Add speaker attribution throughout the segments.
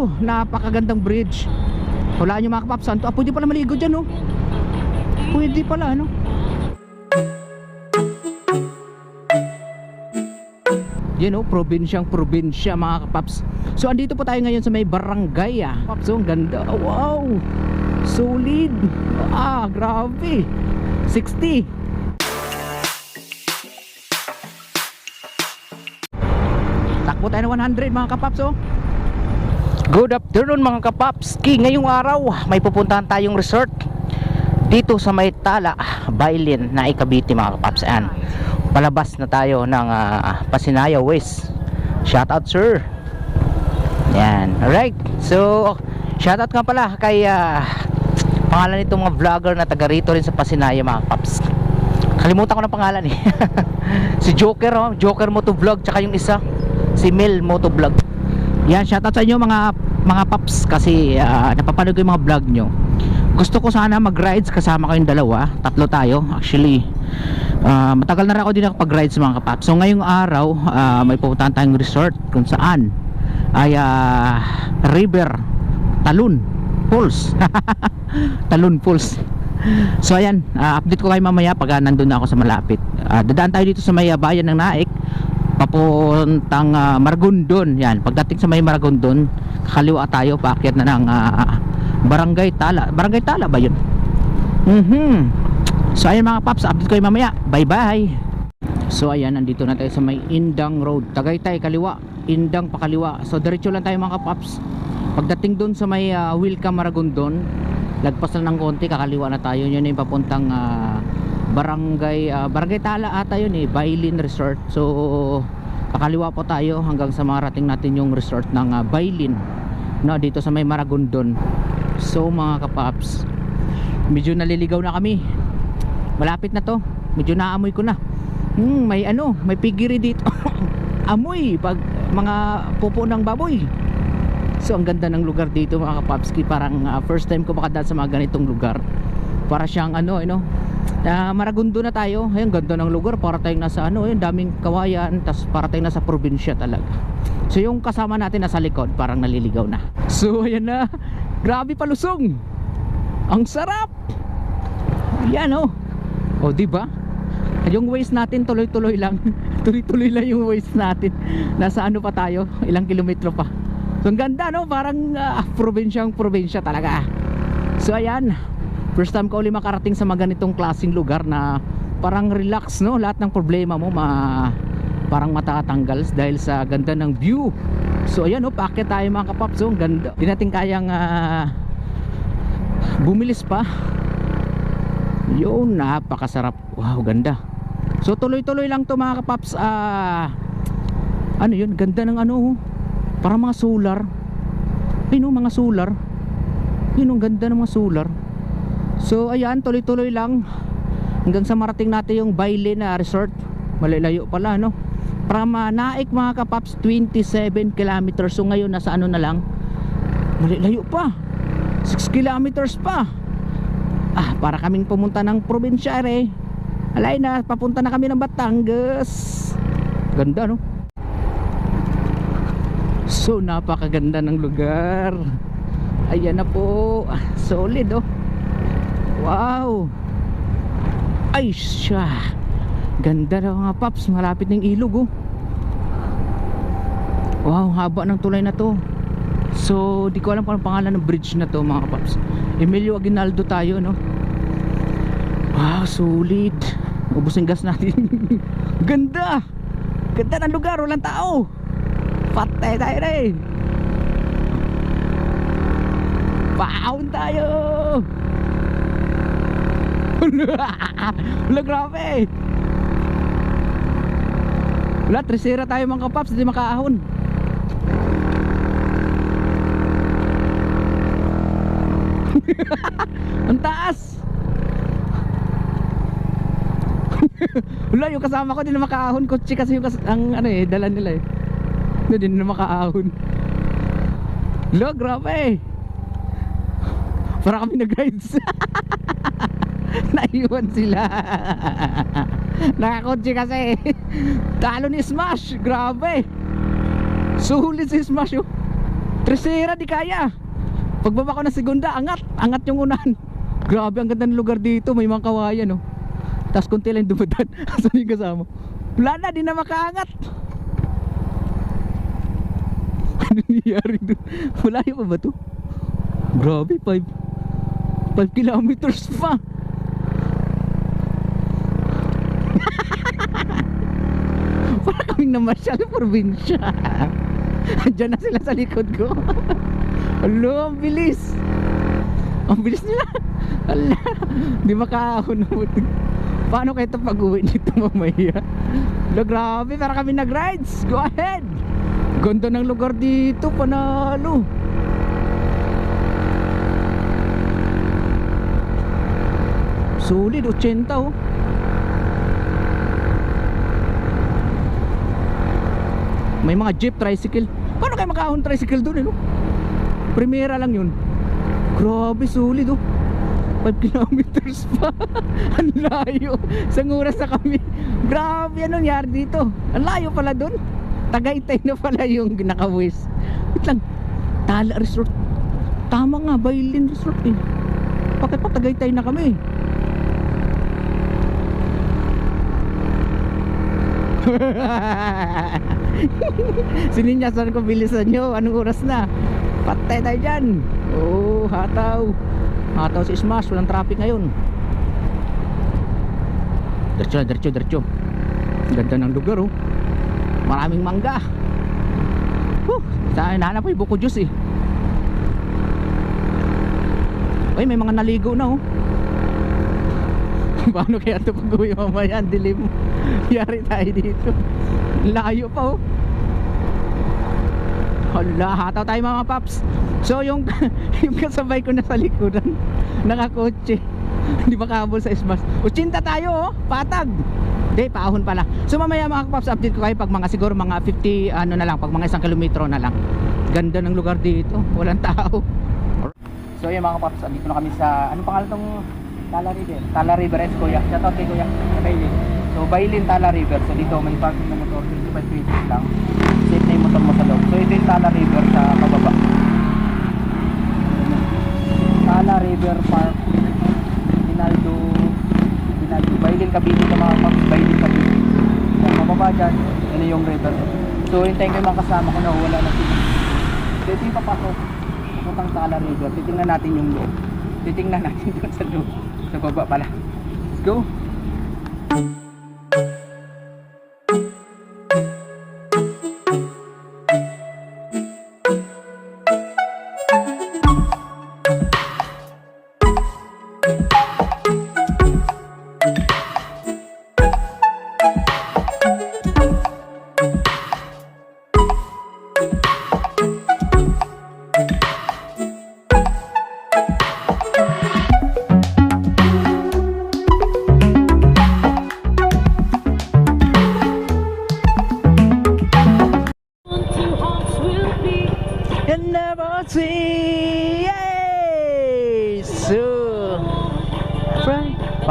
Speaker 1: Wow, napakagandang bridge. Wala nyo mga kapaps. Santo, ah, pwede pala maligo dyan, no? Pwede pala, no? Yan oh, probinsyang probinsya mga kapaps. So andito po tayo ngayon sa may barangay ah. Paps, oh, ang ganda. Wow! Solid! Ah, grabe! 60! Takbo tayo ng 100 mga kapaps oh. Good afternoon mga kapapski. Ngayong araw may pupuntahan tayong resort Dito sa may Tala Bailin na Ikabiti mga kapaps. Ayan. Palabas na tayo ng ah, Pasinaya West. Shout out sir. Yan Alright. So Shout out nga pala kay ah, Pangalan nitong mga vlogger na taga rito rin sa Pasinaya mga kapaps. Kalimutan ko na pangalan eh. Si Joker oh. Joker Motovlog Tsaka yung isa Si Mel Motovlog yan, shoutout sa inyo mga mga paps kasi ah, napapanood ko yung mga vlog nyo. Gusto ko sana mag-rides kasama kayong dalawa. Tatlo tayo actually. ah, matagal na rin ako din nakapag-rides mga kapaps. So ngayong araw, ah, may pupuntahan tayong resort kung saan ay ah, River Talon Falls. Talon Falls. So ayan, ah, update ko kayo mamaya pag ah, nandun na ako sa malapit. Ah, dadaan tayo dito sa may ah, bayan ng Naik papuntang uh, Maragondon yan pagdating sa may Maragondon kakaliwa tayo paakyat na ng ah, Barangay Tala. Barangay Tala ba yun? Mhm so ayan mga paps update ko mamaya. Bye bye so ayan nandito na tayo sa may Indang Road. Tagaytay kaliwa. Indang pakaliwa. So diretso lang tayo mga paps. Pagdating doon sa may uh, Wilka Maragondon lagpas lang ng konti kakaliwa na tayo. Yun yung papuntang ah, barangay ah, barangay Tala ata yun eh Bailin Resort. So kakaliwa po tayo hanggang sa marating natin yung resort ng ah, Bailin no, dito sa may Maragondon. So mga kapaps medyo naliligaw na kami. Malapit na to. Medyo naamoy ko na. Hmm, may ano may pigiri dito. Amoy pag mga pupo ng baboy. So ang ganda ng lugar dito mga kapapski parang ah, first time ko makadaan sa mga ganitong lugar. Para siyang ano ano na Maragundo na tayo. Ayun ganda ng lugar. Para tayong nasa ano ayun daming kawayan. Tas para tayong nasa probinsya talaga. So yung kasama natin nasa likod parang naliligaw na. So ayan na. Grabe palusong. Ang sarap. Yan oh. Oh di ba? Yung waste natin tuloy-tuloy lang. Tuloy-tuloy lang yung waste natin. Nasa ano pa tayo? Ilang kilometro pa. So ang ganda no? Parang uh, probinsyang probinsya talaga. So ayan first time ko ulit makarating sa mga ganitong klaseng lugar na parang relax no? Lahat ng problema mo ma parang matatanggal dahil sa ganda ng view. So ayan oh paakyat tayo mga kapaps oh, ang ganda. Di natin kayang ah, bumilis pa. Yun napakasarap. Wow ganda. So tuloy tuloy lang to mga kapaps. Ah ano yun? Ganda ng ano oh. parang mga solar. Ayun oh, mga solar. Yun ang ganda ng mga solar So ayan, tuloy-tuloy lang hanggang sa marating natin yung Baile na resort. Malalayo pala no. From uh, Naik mga kapaps 27 kilometers. So ngayon nasa ano na lang? Malalayo pa. 6 kilometers pa. Ah, para kaming pumunta ng probinsya eh. Alay na, papunta na kami ng Batangas. Ganda no. So napakaganda ng lugar. Ayan na po. Ah, Solid oh. Wow! Ay siya! Ganda na mga paps, malapit ng ilog oh. Wow, haba ng tulay na to. So, di ko alam kung anong pangalan ng bridge na to mga paps. Emilio Aguinaldo tayo, no? Wow, solid. Ubus ang gas natin. Ganda! Ganda ng lugar, walang tao. Patay tayo rin. Paon tayo! Wala grabe. Wala tresera tayo mga kapaps Hindi makaahon. Ang taas. Wala yung kasama ko Hindi na makaahon. Kotse kasi yung kas ang ano eh Dala nila eh. Hindi na makaahon. Wala grabe. Para kami nag-rides Naiwan sila Nakakotse kasi Talo ni Smash Grabe Sulit si Smash oh. Tresera di kaya. Pagbaba ko ng segunda, angat. Angat yung unahan. Grabe, ang ganda ng lugar dito. May mga kawayan, no. Tapos konti lang dumadaan. Asan yung kasama? Wala na, di na makaangat. Ano nangyayari doon? Malayo pa ba to? Grabe, 5 5 kilometers pa. Para kaming namasyal probinsya. Andiyan na sila sa likod ko. Alo, ang bilis. Ang bilis nila. Ala, di buti. Paano kayo ito pag-uwi nito mamaya? Lo, grabe, para kami nag-rides. Go ahead. Ganda ng lugar dito, panalo. Solid, 80 oh. May mga jeep, tricycle. Paano kayo makahon tricycle doon eh, no? Primera lang yun. Grabe, solid oh. 5 kilometers pa. Ang layo. Isang oras na kami. Grabe, anong nangyari dito? Ang layo pala doon. Tagaytay na pala yung naka-west. Wait lang. Tala Resort. Tama nga, Bailin Resort eh. Bakit pa Tagaytay na kami? Sininyasan ko bilisan nyo Anong oras na? Patay tayo dyan. Oo hataw. Hataw si Smash Walang traffic ngayon. Diretso diretso diretso. Ganda ng lugar oh. Maraming mangga. Huh Saan nahanap ko yung buko juice eh. Ay may mga naligo na oh. Paano kaya ito pag-uwi mamaya? Ang dilim. Yari tayo dito Layo pa oh. Hala, hataw tayo mga paps. So yung yung kasabay ko na sa likuran Nakakotse. Hindi makahabol sa smash Uchinta tayo oh, patag. Hindi, paahon pala. So mamaya mga paps, update ko kayo pag mga siguro mga 50 ano na lang Pag mga isang kilometro na lang. Ganda ng lugar dito, walang tao. So yung mga paps, andito na kami sa Anong pangalan tong Tala River? Tala River Kuya. Shoutout kay Kuya. Sa Bailin So Bailin Tala River So dito may parking na motor 25 pesos lang. Safe na yung motor mo sa loob. So ito yung Tala River sa kababa Tala River Park Pinaldo Pinaldo Bailin Cavite ka mga paps Bailin Cavite. Sa kababa dyan. Ano yung river. So hintayin ko yung mga kasama ko na wala na sila. So ito yung papasok. Puntang Tala River. Titingnan natin yung loob. Titingnan natin doon sa loob. Sa baba pala. Let's go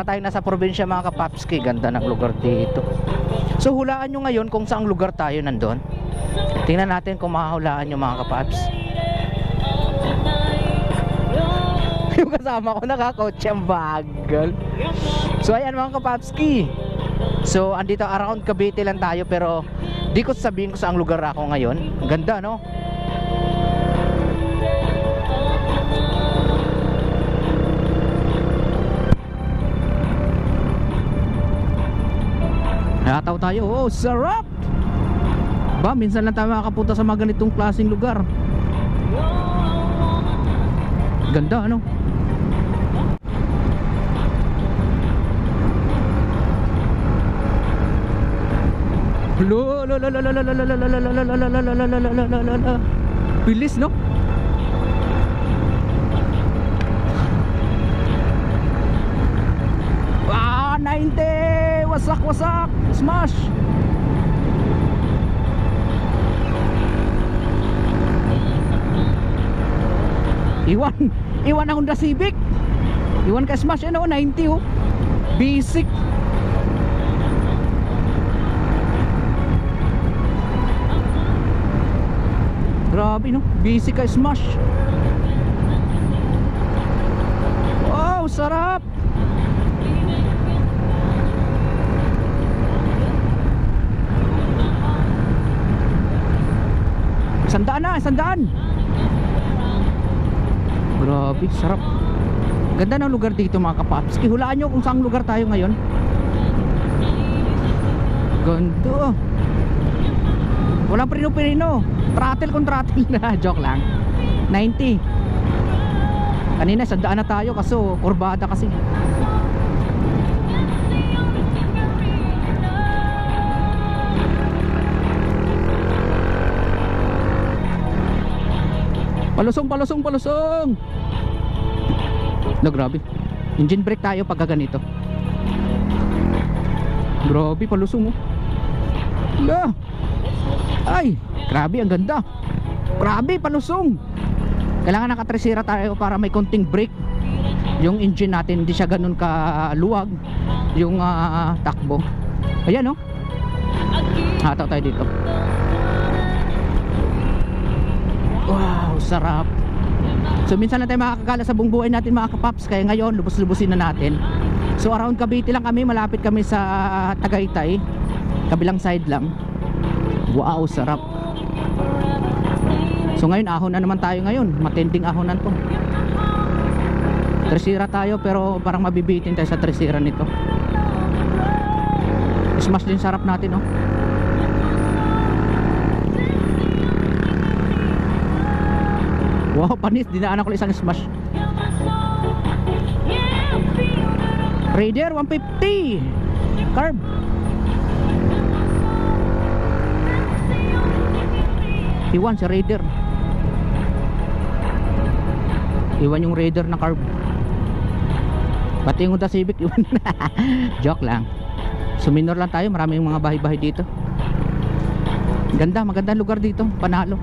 Speaker 1: para tayo nasa probinsya mga kapapski, ganda ng lugar dito. So, hulaan nyo ngayon kung saang lugar tayo nandun. Tingnan natin kung makahulaan nyo mga kapaps. Yung kasama ko nakakotse ang bagal. So, ayan mga kapapski. So, andito around Cavite lang tayo pero di ko sabihin ko saang lugar ako ngayon. Ganda, no? Tataw tayo. Oh, sarap! Ba, minsan lang tayo makapunta sa mga ganitong klaseng lugar. Ganda, ano? Bilis, no? Ah, 90! Wasak, wasak! Smash! Iwan, iwan ang Honda Civic. Iwan ka Smash, ano, 90 oh. Basic. Grabe. No, busy ka smash. Wow, sarap. Sandaan na, sandaan. Grabe, sarap. Ganda ng lugar dito mga kapaps. Hulaan nyo kung saan lugar tayo ngayon. Ganda. Walang pirino-pirino. Throttle kung throttle na. Joke lang. 90. Kanina sandaan na tayo kaso kurbada kasi. Palusong, palusong, palusong. No, grabe. Engine brake tayo pagka ganito. Grabe, palusong oh. La. Ay, grabe, ang ganda. Grabe, palusong. Kailangan nakatresira tayo para may konting brake. Yung engine natin hindi siya ganun kaluwag yung ah, takbo. Ayan oh. Hataw tayo dito. Wow, sarap. So minsan lang tayo makakagala sa buong buhay natin mga kapaps. Kaya ngayon lubos-lubusin na natin. So around Cavite lang kami. Malapit kami sa Tagaytay. Kabilang side lang. Wow, sarap. So ngayon ahon na naman tayo ngayon. Matinding ahonan to. Tresira tayo pero parang mabibitin tayo sa tresira nito. Smash din sarap natin oh Wow, panis, dinaanan ko isang smash. Raider 150 Carb. Iwan si Raider. Iwan yung Raider na carb. Pati yung Honda Civic iwan. Joke lang. Suminor lang tayo. Maraming mga bahay-bahay dito. Ganda, magandang lugar dito. Panalo